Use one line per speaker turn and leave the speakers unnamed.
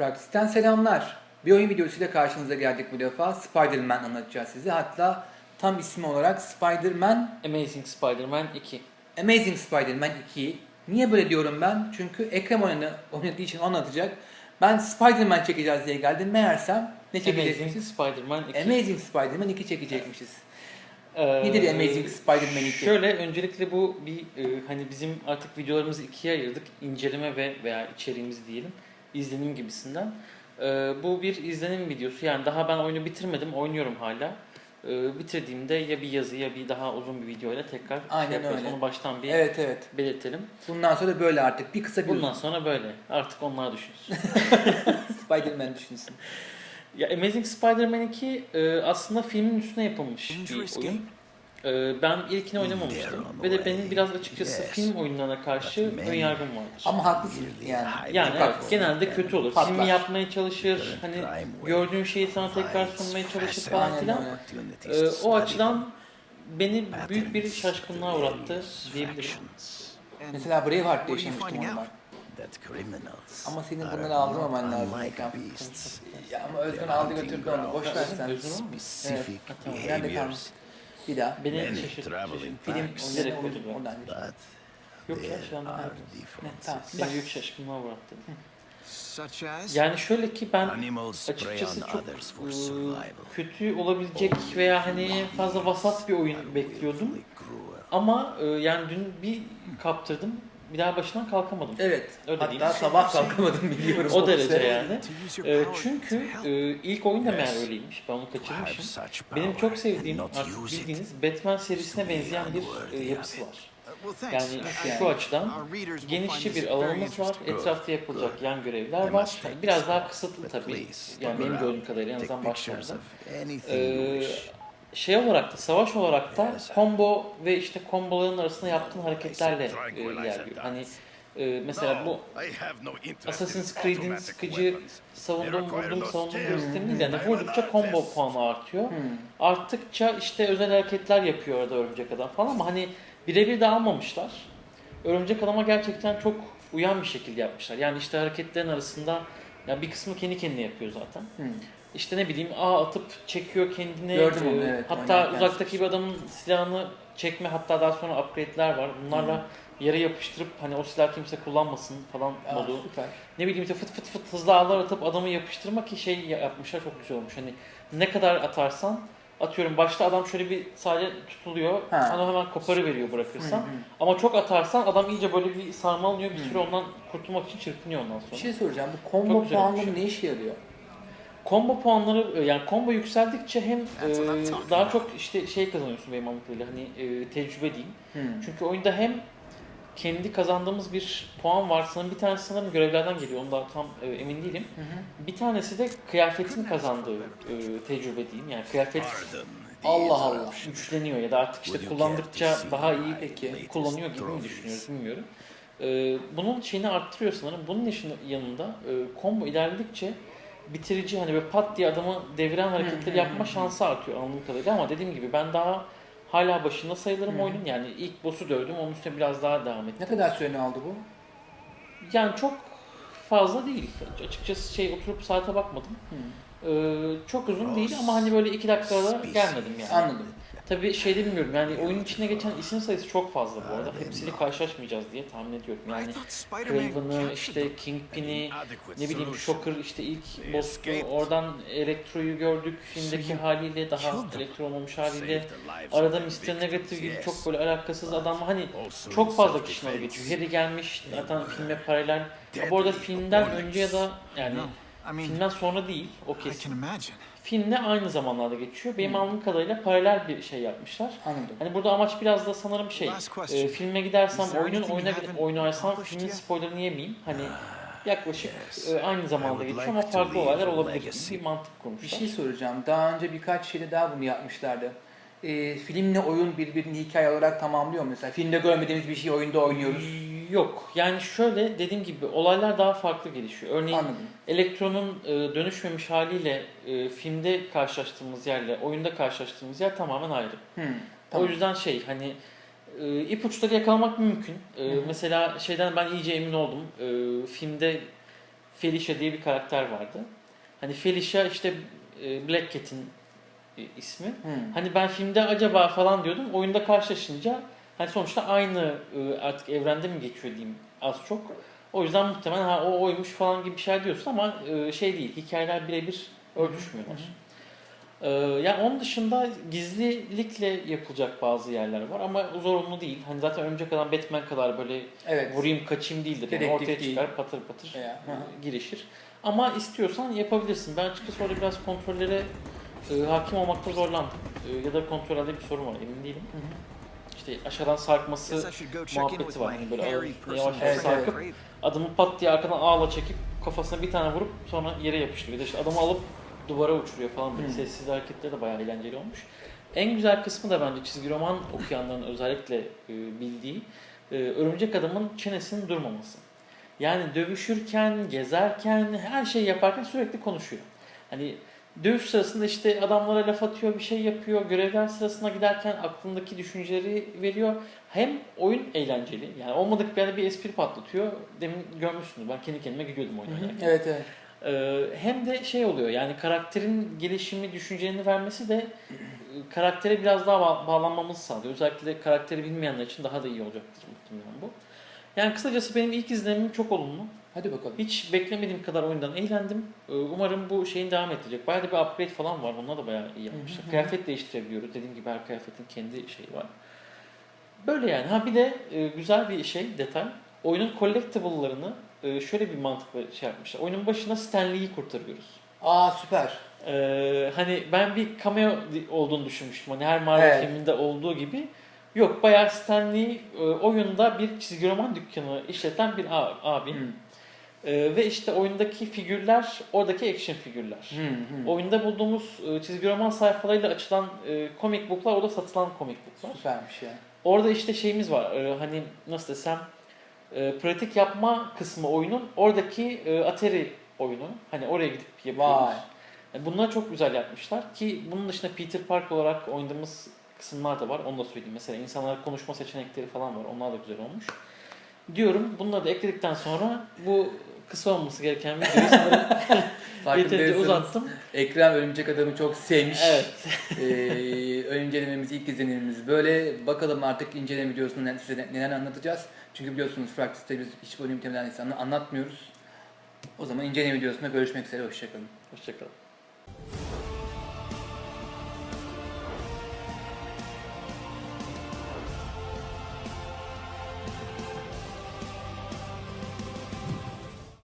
Praxis'ten selamlar. Bir oyun videosuyla karşınıza geldik bu defa. Spider-Man anlatacağız size. Hatta tam ismi olarak Spider-Man,
Amazing Spider-Man 2.
Amazing Spider-Man 2. Niye böyle diyorum ben? Çünkü Ekrem oyunu oynadığı için anlatacak. Ben Spider-Man çekeceğiz diye geldim. Meğersem ne
Amazing
çekecekmişiz?
Spider-Man 2.
Amazing Spider-Man 2 çekecekmişiz.
Ee,
Nedir Amazing Spider-Man 2?
Şöyle öncelikle bu bir e, hani bizim artık videolarımızı ikiye ayırdık. İnceleme ve veya içeriğimiz diyelim. İzlenim gibisinden. Ee, bu bir izlenim videosu. Yani daha ben oyunu bitirmedim. Oynuyorum hala. Ee, bitirdiğimde ya bir yazı ya bir daha uzun bir videoyla tekrar
Aynen
şey yaparız.
öyle.
Onu baştan bir
Evet evet.
belirtelim.
Bundan sonra böyle artık. Bir kısa bir
Bundan
uzun.
sonra böyle. Artık onlar düşünsün.
Spider-Man düşünsün.
Ya Amazing Spider-Man 2 e, aslında filmin üstüne yapılmış bir oyun. E, ben ilkini oynamamıştım ve de benim biraz açıkçası film oyunlarına karşı ön yargım vardır.
Ama haklısın yani.
yani evet, genelde kötü olur.
Patlar.
Filmi yapmaya çalışır, hani gördüğün şeyi sana tekrar sunmaya çalışır falan filan.
öyle.
E, o açıdan beni büyük bir şaşkınlığa uğrattı diyebilirim.
Mesela Braveheart'ta yaşamıştım onu ben. Ama senin bunları aldırmaman lazım. Ya ama Özgün aldı götürdü onu. Boş ver sen.
Özgün ama
Evet. Kalmış? Bir daha.
Beni
Many
şaşırttı.
traveling
Film
packs
Direkt
ondan
koydu
ondan.
Yok ya şu anda
are
Ne. Tamam.
beni
Bak.
büyük şaşkınlığa uğrattı.
Such as?
Yani şöyle ki ben
Animals prey
açıkçası
on
çok
others for
ıı,
survival.
kötü olabilecek veya hani fazla vasat bir oyun bekliyordum. Ama e, yani dün bir kaptırdım. Bir daha başından kalkamadım.
Evet.
Öyle
Hatta
değil.
sabah kalkamadım biliyorum.
O derece yani. E, çünkü e, ilk oyun da meğer öyleymiş. Ben onu kaçırmışım. Benim çok sevdiğim artık bildiğiniz Batman serisine benzeyen bir e, yapısı var. Yani şu açıdan genişçe bir alanımız var. Etrafta yapılacak yan görevler var. Biraz daha kısıtlı tabii. Yani benim gördüğüm kadarıyla en azından başlarda. Ee. Şey olarak da savaş olarak da combo ve işte komboların arasında yaptığın hareketlerle e, ilerliyor. Hani e, mesela bu Assassin's Creed'in sıkıcı savundum vurdum savundum
skill.
sistemi değil yani vurdukça combo puanı artıyor.
Hmm.
Arttıkça işte özel hareketler yapıyor arada örümcek adam falan ama hani birebir de almamışlar. Örümcek adama gerçekten çok uyan bir şekilde yapmışlar. Yani işte hareketlerin arasında ya bir kısmı kendi kendine yapıyor zaten.
Hmm.
İşte ne bileyim A atıp çekiyor kendine.
Gördüm onu, evet,
Hatta uzaktaki bir adamın silahını çekme hatta daha sonra upgrade'ler var. Bunlarla yere yapıştırıp hani o silah kimse kullanmasın falan
Aa,
modu.
süper.
Ne bileyim işte fıt fıt fıt hızlı ağlar atıp adamı yapıştırmak ki şey yapmışlar çok güzel olmuş. Hani ne kadar atarsan atıyorum başta adam şöyle bir sadece tutuluyor.
Ha.
Adam hemen koparı veriyor bırakırsan.
Hı hı.
Ama çok atarsan adam iyice böyle bir sarmalanıyor. Bir süre ondan kurtulmak için çırpınıyor ondan sonra.
Bir şey soracağım. Bu combo puanları ne işe yarıyor?
Combo puanları e, yani combo yükseldikçe hem e, daha çok işte şey kazanıyorsun benim anladığımda hani e, tecrübe diyeyim.
Hmm.
Çünkü oyunda hem kendi kazandığımız bir puan var. Sanırım bir tanesi sanırım görevlerden geliyor. Ondan tam e, emin değilim.
Hı hı.
Bir tanesi de kıyafetin kazandığı e, tecrübe diyeyim. Yani kıyafet
Allah Allah.
güçleniyor ya da artık işte kullandıkça daha iyi peki kullanıyor gibi mi düşünüyoruz bilmiyorum. E, bunun şeyini arttırıyor sanırım. Bunun işin yanında e, combo ilerledikçe bitirici hani böyle pat diye adamı deviren hareketleri yapma şansı artıyor anladığım kadarıyla ama dediğim gibi ben daha hala başında sayılırım
Hı.
oyunun yani ilk boss'u dövdüm onun üstüne biraz daha devam ettim.
Ne kadar süreni aldı bu?
Yani çok fazla değil. Açıkçası şey oturup saate bakmadım. Ee, çok uzun değil ama hani böyle iki dakikada gelmedim yani.
Anladım.
Tabii şey de bilmiyorum yani oyunun içine geçen isim sayısı çok fazla bu arada. Hepsiyle karşılaşmayacağız diye tahmin ediyorum. Yani Craven'ı, işte Kingpin'i, ne bileyim. Shocker işte ilk.
Escape.
Oradan Elektro'yu gördük filmdeki haliyle daha. Elektro olmamış haliyle. Arada Mr. Negative gibi çok böyle alakasız adam hani çok fazla
self-defense.
geçiyor. Harry gelmiş zaten filme paralel. Bu arada filmden önce ya da yani filmden sonra değil o kesin. Filmle aynı zamanlarda geçiyor. Benim
Hmm.
anladığım kadarıyla paralel bir şey yapmışlar.
Anladım.
Hani burada amaç biraz da sanırım şey, e, filme gidersem oyunun oyuna oynarsam filmin spoilerını yemeyeyim. Hani yaklaşık
Yes.
e, aynı zamanda geçiyor
like
ama farklı olaylar olabilir bir mantık
Bir
kurmuşlar.
şey soracağım. Daha önce birkaç şeyde daha bunu yapmışlardı. Ee, filmle oyun birbirini hikaye olarak tamamlıyor mu? Mesela filmde görmediğimiz bir şey oyunda oynuyoruz.
Yok. Yani şöyle dediğim gibi olaylar daha farklı gelişiyor. Örneğin
Anladım.
Elektron'un e, dönüşmemiş haliyle e, filmde karşılaştığımız yerle oyunda karşılaştığımız yer tamamen ayrı.
Hmm, tamam.
O yüzden şey hani e, ipuçları yakalamak mümkün. E,
hı.
mesela şeyden ben iyice emin oldum. E, filmde Felicia diye bir karakter vardı. Hani Felicia işte e, Black Cat'in e, ismi.
Hmm.
Hani ben filmde acaba falan diyordum. Oyunda karşılaşınca hani sonuçta aynı e, artık evrende mi geçiyor diyeyim az çok. O yüzden muhtemelen ha o oymuş falan gibi bir şey diyorsun ama e, şey değil. Hikayeler birebir örtüşmüyorlar. Ee, yani onun dışında gizlilikle yapılacak bazı yerler var ama zorunlu değil. Hani zaten Örümcek Adam Batman kadar böyle
Evet.
vurayım kaçayım değildir. Yani ortaya
değil.
çıkar patır patır
Ya, hı hı.
e, girişir. Ama istiyorsan yapabilirsin. Ben açıkçası orada biraz kontrollere hakim olmakta zorlandım. Ya da kontrollerde bir sorun var emin değilim.
Hı hı.
İşte aşağıdan sarkması muhabbeti var.
my
Hani böyle ağır, yavaş yavaş sarkıp adamı pat diye arkadan ağla çekip kafasına bir tane vurup sonra yere yapıştırıyor. İşte adamı alıp duvara uçuruyor falan böyle
Hmm.
sessiz hareketleri de bayağı eğlenceli olmuş. En güzel kısmı da bence çizgi roman okuyanların özellikle e, bildiği e, örümcek adamın çenesinin durmaması. Yani dövüşürken, gezerken, her şeyi yaparken sürekli konuşuyor. Hani dövüş sırasında işte adamlara laf atıyor, bir şey yapıyor. Görevler sırasına giderken aklındaki düşünceleri veriyor. Hem oyun eğlenceli. Yani olmadık bir yerde bir espri patlatıyor. Demin görmüşsünüz. Ben kendi kendime gülüyordum oynarken.
Evet evet.
Ee, hem de şey oluyor yani karakterin gelişimi, düşüncelerini vermesi de karaktere biraz daha ba- bağlanmamızı sağlıyor. Özellikle karakteri bilmeyenler için daha da iyi olacaktır muhtemelen bu. Yani kısacası benim ilk izlenimim çok olumlu.
Hadi bakalım.
Hiç beklemediğim kadar oyundan eğlendim. Ee, Umarım bu şeyin devam edecek. Bayağı da bir upgrade falan var. Onlar da bayağı iyi yapmışlar. Kıyafet değiştirebiliyoruz. Dediğim gibi her kıyafetin kendi şeyi var. Böyle yani. Ha bir de e, güzel bir şey, detay. Oyunun collectible'larını e, şöyle bir mantıkla şey yapmışlar. Oyunun başına Stanley'i kurtarıyoruz.
Aa süper.
Ee, hani ben bir cameo olduğunu düşünmüştüm. Hani her Marvel
Evet.
filminde olduğu gibi. Yok bayağı Stanley e, oyunda bir çizgi roman dükkanı işleten bir abi.
Hı.
Ee, ve işte oyundaki figürler oradaki action figürler.
Hı hı.
Oyunda bulduğumuz e, çizgi roman sayfalarıyla açılan e, comic booklar orada satılan comic booklar.
Süpermiş ya.
Orada işte şeyimiz var. e, hani nasıl desem e, pratik yapma kısmı oyunun oradaki e, Atari oyunu. Hani oraya gidip yapıyoruz.
Vay.
Yani bunları çok güzel yapmışlar ki bunun dışında Peter Park olarak oynadığımız kısımlar da var. Onu da söyleyeyim. Mesela insanlar konuşma seçenekleri falan var. Onlar da güzel olmuş. Diyorum bunları da ekledikten sonra bu kısa olması gereken videoyu sanırım yeterince uzattım.
Ekrem Örümcek Adam'ı çok sevmiş.
Evet.
ee, incelememiz, ilk izlenimimiz böyle. Bakalım artık inceleme videosunda ne- size neler anlatacağız. Çünkü biliyorsunuz Fractus'ta biz hiç bölüm temelen insanı anlatmıyoruz. O zaman inceleme videosunda görüşmek üzere. Hoşçakalın.
Hoşçakalın.